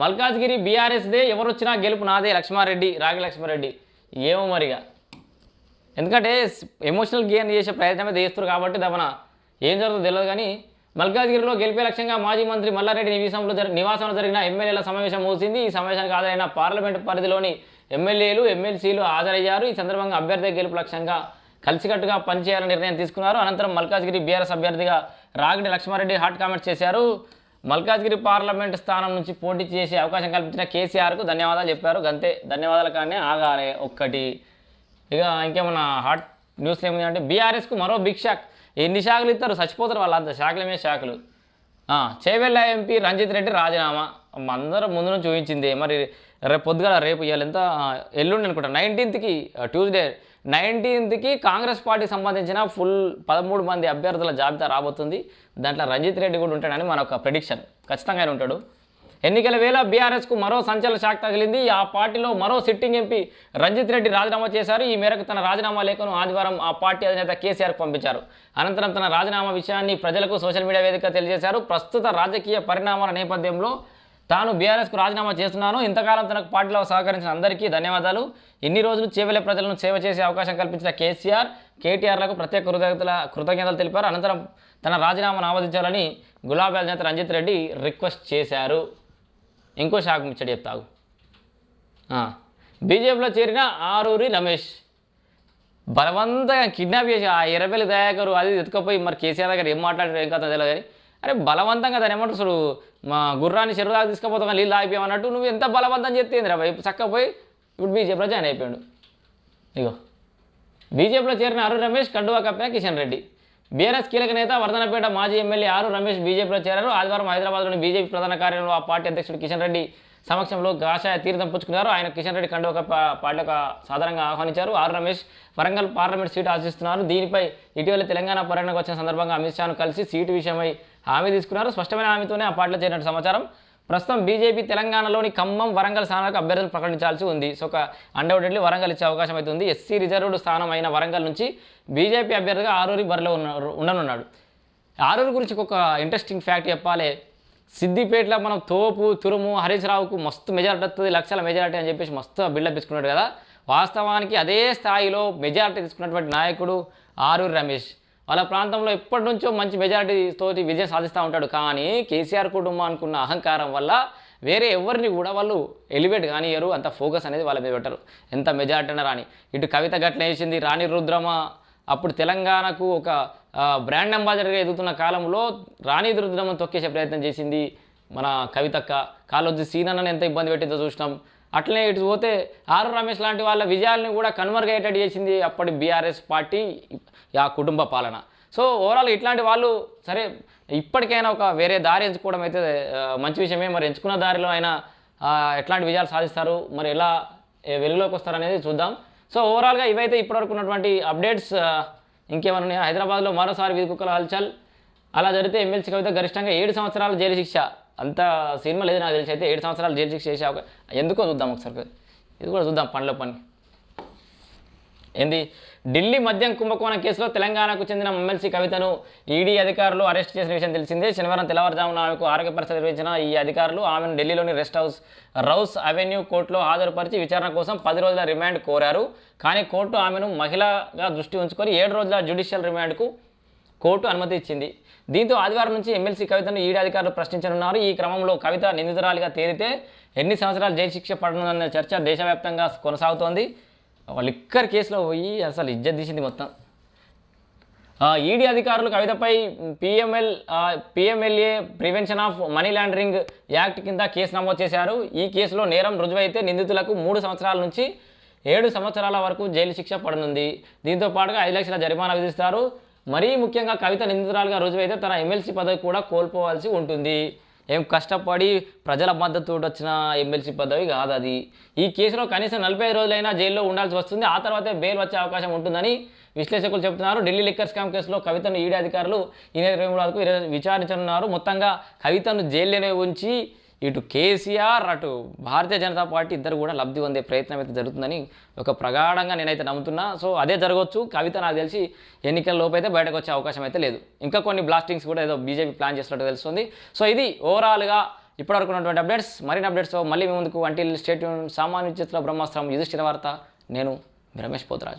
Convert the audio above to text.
మల్కాజ్గిరి బీఆర్ఎస్దే ఎవరు వచ్చినా గెలుపు నాదే లక్ష్మారెడ్డి రాగి లక్ష్మారెడ్డి. ఏమో మరిగా. ఎందుకంటే ఎమోషనల్ గేమ్ చేసే ప్రయత్నమే చేస్తారు కాబట్టి దమన ఏం జరుగుతుందో తెలియదు కానీ మల్కాజ్గిరిలో గెలిపే లక్ష్యంగా మాజీ మంత్రి మల్లారెడ్డి నివాసంలో జరి నివాసంలో జరిగిన ఎమ్మెల్యేల సమావేశం ముగిసింది. ఈ సమావేశానికి హాజరైన పార్లమెంటు పరిధిలోని ఎమ్మెల్యేలు ఎమ్మెల్సీలు హాజరయ్యారు. ఈ సందర్భంగా అభ్యర్థి గెలుపు లక్ష్యంగా కలిసికట్టుగా పనిచేయాలని నిర్ణయం తీసుకున్నారు. అనంతరం మల్కాజ్గిరి బీఆర్ఎస్ అభ్యర్థిగా రాగిడి లక్ష్మారెడ్డి హాట్ కామెంట్స్ చేశారు. మల్కాజ్గిరి పార్లమెంట్ స్థానం నుంచి పోటీ చేసే అవకాశం కల్పించిన కేసీఆర్కు ధన్యవాదాలు చెప్పారు. గంతే ధన్యవాదాలు కానీ ఆగాలి ఒక్కటి. ఇక ఇంకేమన్నా హాట్ న్యూస్లో ఏముంది అంటే బీఆర్ఎస్కు మరో బిగ్ షాక్ ఎన్ని శాఖలు ఇస్తారు? చచ్చిపోతారు వాళ్ళంతా. శాఖల మీద శాఖలు చేవెళ్ళ ఎంపీ రంజిత్ రెడ్డి రాజీనామా. అందరం ముందు నుంచి ఊహించింది. మరి రేపు పొద్దుగాల రేపు ఇవాళ ఎంత ఎల్లుండి అనుకుంటా. నైన్టీన్త్కి ట్యూస్డే నైన్టీన్త్కి కాంగ్రెస్ పార్టీకి సంబంధించిన ఫుల్ పదమూడు మంది అభ్యర్థుల జాబితా రాబోతుంది. దాంట్లో రంజిత్ రెడ్డి కూడా ఉంటాడని మన ఒక ప్రిడిక్షన్ ఖచ్చితంగా ఆయన ఉంటాడు. ఎన్నికల వేళ బీఆర్ఎస్కు మరో సంచలన షాక్ తగిలింది. ఆ పార్టీలో మరో సిట్టింగ్ ఎంపీ రంజిత్ రెడ్డి రాజీనామా చేశారు. ఈ మేరకు తన రాజీనామా లేఖను ఆదివారం ఆ పార్టీ అధినేత కేసీఆర్ పంపించారు. అనంతరం తన రాజీనామా విషయాన్ని ప్రజలకు సోషల్ మీడియా వేదిక తెలియజేశారు. ప్రస్తుత రాజకీయ పరిణామాల నేపథ్యంలో తాను బీఆర్ఎస్కు రాజీనామా చేస్తున్నాను. ఇంతకాలం తనకు పార్టీలో సహకరించిన అందరికీ ధన్యవాదాలు. ఇన్ని రోజులు చేవలే ప్రజలను సేవ చేసే అవకాశం కల్పించిన కేసీఆర్ కేటీఆర్లకు ప్రత్యేక కృతజ్ఞతల కృతజ్ఞతలు తెలిపారు. అనంతరం తన రాజీనామాను ఆమోదించాలని గులాబీ అధినేత రంజిత్ రెడ్డి రిక్వెస్ట్ చేశారు. ఇంకో షాక్ ముచ్చడి చెప్తావు. బీజేపీలో చేరిన ఆరూరి రమేష్ బలవంతంగా కిడ్నాప్ చేసి ఆ ఎర్రబెల్లి దయాకరు అది ఎత్తుకపోయి మరి కేసీఆర్ దగ్గర ఏం మాట్లాడారు ఏం కథ తెలియదు కానీ అరే బలవంతంగా దాని ఏమంటారు అసలు మా గుర్రాన్ని చెరువు దాకా తీసుకుపోతాం నీళ్ళు ఆగిపోయామన్నట్టు నువ్వు ఎంత బలవంతం చెప్తేందిరా చక్కగా పోయి ఇప్పుడు బీజేపీలో జాయిన్ అయిపోయాడు. ఇగో. బీజేపీలో చేరిన అరు రమేష్ కండువా కప్పిన కిషన్ రెడ్డి. బీఆర్ఎస్ కీలక నేత వర్ధనపేట మాజీ ఎమ్మెల్యే ఆరు రమేష్ బీజేపీలో చేరారు. ఆదివారం హైదరాబాద్లోని బీజేపీ ప్రధాన కార్యాలయంలో ఆ పార్టీ అధ్యక్షుడు కిషన్ రెడ్డి సమక్షంలో కాషాయ తీర్థం పుచ్చుకున్నారు. ఆయన కిషన్ రెడ్డి కండువా కప్ప పార్టీలకు సాధారణంగా ఆహ్వానించారు. ఆరు రమేష్ వరంగల్ పార్లమెంట్ సీటు ఆశిస్తున్నారు. దీనిపై ఇటీవల తెలంగాణ పర్యటనకు వచ్చిన సందర్భంగా అమిత్ షాను కలిసి సీటు విషయమై హామీ తీసుకున్నారు. స్పష్టమైన హామీతోనే ఆ పార్టీలో చేరినట్టు సమాచారం. ప్రస్తుతం బీజేపీ తెలంగాణలోని ఖమ్మం వరంగల్ స్థానాలకు అభ్యర్థులు ప్రకటించాల్సి ఉంది. సో ఒక అన్డౌటెడ్లీ వరంగల్ ఇచ్చే అవకాశం అయితే ఉంది. ఎస్సీ రిజర్వ్డ్ స్థానం అయిన వరంగల్ నుంచి బీజేపీ అభ్యర్థిగా ఆరూరి బరిలో ఉన్న ఉండనున్నాడు. ఆరూరు గురించి ఒక ఇంట్రెస్టింగ్ ఫ్యాక్ట్ చెప్పాలి. సిద్దిపేటలో మనం తోపు తురుము హరీష్ రావుకు మస్తు మెజారిటీ వస్తుంది లక్షల మెజారిటీ అని చెప్పేసి మస్తు బిల్డప్ ఇచ్చుకున్నాడు కదా. వాస్తవానికి అదే స్థాయిలో మెజారిటీ తీసుకున్నటువంటి నాయకుడు ఆరూరి రమేష్. వాళ్ళ ప్రాంతంలో ఎప్పటి నుంచో మంచి మెజారిటీతో విజయం సాధిస్తూ ఉంటాడు. కానీ కేసీఆర్ కుటుంబం అనుకున్న అహంకారం వల్ల వేరే ఎవరిని కూడా వాళ్ళు ఎలివేట్ కానియరు. అంత ఫోకస్ అనేది వాళ్ళ మీద పెట్టరు. ఎంత మెజారిటీ అన్న రాని. ఇటు కవిత గట్ల వేసింది రాణి రుద్రమ. అప్పుడు తెలంగాణకు ఒక బ్రాండ్ అంబాసిడర్గా ఎదుగుతున్న కాలంలో రాణి రుద్రమను తొక్కేసే ప్రయత్నం చేసింది మన కవితక్క. కాళ్ళొచ్చి సీనన్నని ఎంత ఇబ్బంది పెట్టిందో చూసినాం. అట్లనే ఇటు పోతే ఆరు రమేష్ లాంటి వాళ్ళ విజయాల్ని కూడా కన్వర్గేటెడ్ చేసింది అప్పటి బీఆర్ఎస్ పార్టీ ఆ కుటుంబ పాలన. సో ఓవరాల్ ఇట్లాంటి వాళ్ళు సరే ఇప్పటికైనా ఒక వేరే దారి ఎంచుకోవడం అయితే మంచి విషయమే. మరి ఎంచుకున్న దారిలో అయినా ఎట్లాంటి విజయాలు సాధిస్తారు మరి ఎలా వెలుగులోకి వస్తారు అనేది చూద్దాం. సో ఓవరాల్గా ఇవైతే ఇప్పటివరకు ఉన్నటువంటి అప్డేట్స్ ఇంకేమైనా ఉన్నాయా హైదరాబాద్లో మరోసారి వీధి కుక్కల హల్చల్. అలా జరిగితే ఎమ్మెల్సీ కవిత గరిష్టంగా ఏడు సంవత్సరాల జైలు శిక్ష. అంత సినిమా లేదు నాకు తెలిసి అయితే ఏడు సంవత్సరాలు జైలు శిక్ష చేసే ఎందుకో చూద్దాం ఒకసారి ఇది కూడా చూద్దాం పనిలో పని. ఏంది? ఢిల్లీ మద్యం కుంభకోణం కేసులో తెలంగాణకు చెందిన ఎమ్మెల్సీ కవితను ఈడీ అధికారులు అరెస్ట్ చేసిన విషయం తెలిసిందే. శనివారం తెల్లవారుజామున ఆమెకు ఆరోగ్య పరిస్థితి నిర్వహించిన ఈ అధికారులు ఆమెను ఢిల్లీలోని రెస్ట్ హౌస్ రౌస్ అవెన్యూ కోర్టులో హాజరుపరిచి విచారణ కోసం పది రోజుల రిమాండ్ కోరారు. కానీ కోర్టు ఆమెను మహిళగా దృష్టి ఉంచుకొని ఏడు రోజుల జ్యుడిషియల్ రిమాండ్కు కోర్టు అనుమతి ఇచ్చింది. దీంతో ఆదివారం నుంచి ఎమ్మెల్సీ కవితను ఈడీ అధికారులు ప్రశ్నించనున్నారు. ఈ క్రమంలో కవిత నిందితురాలిగా తేలితే ఎన్ని సంవత్సరాలు జైలు శిక్ష పడనుందన్న చర్చ దేశవ్యాప్తంగా కొనసాగుతోంది. ఒక లిక్కర్ కేసులో పోయి అసలు ఇజ్జత్ తీసింది మొత్తం. ఈడీ అధికారులు కవితపై PML PMLA prevention of money laundering act కింద కేసు నమోదు చేశారు. ఈ కేసులో నేరం రుజువైతే నిందితులకు మూడు సంవత్సరాల నుంచి ఏడు సంవత్సరాల వరకు జైలు శిక్ష పడనుంది. దీంతో పాటుగా ఐదు లక్షల జరిమానా విధిస్తారు. మరీ ముఖ్యంగా కవిత నిందితురాలుగా రుజువైతే తన ఎమ్మెల్సీ పదవి కూడా కోల్పోవాల్సి ఉంటుంది. ఏం కష్టపడి ప్రజల మద్దతు వచ్చిన ఎమ్మెల్సీ పదవి కాదు అది. ఈ కేసులో కనీసం నలభై రోజులైనా జైల్లో ఉండాల్సి వస్తుంది. ఆ తర్వాతే బెయిల్ వచ్చే అవకాశం ఉంటుందని విశ్లేషకులు చెబుతున్నారు ఢిల్లీ లిక్కర్ స్కామ్ కేసులో కవితను ఈడీ అధికారులు ఈ నెల ఇరవై మూడు వరకు విచారించనున్నారు. మొత్తంగా కవితను జైల్లోనే ఉంచి ఇటు కేసీఆర్ అటు భారతీయ జనతా పార్టీ ఇద్దరు కూడా లబ్ధి పొందే ప్రయత్నం అయితే జరుగుతుందని ఒక ప్రగాఢంగా నేనైతే నమ్ముతున్నా. సో అదే జరగవచ్చు. కవిత నాకు తెలిసి ఎన్నికల లోపు అయితే బయటకు వచ్చే అవకాశం అయితే లేదు. ఇంకా కొన్ని బ్లాస్టింగ్స్ కూడా ఏదో బీజేపీ ప్లాన్ చేసినట్టు తెలుస్తుంది. సో ఇది ఓవరాల్గా ఇప్పటివరకు ఉన్నటువంటి అప్డేట్స్. మరిన్ని అప్డేట్స్తో మళ్ళీ మీ ముందుకు. వంటి స్టేట్ సామాన్య చిత్ర బ్రహ్మాస్త్రం. యుధిష్ఠిర వార్త. నేను రమేష్ పోతరాజు.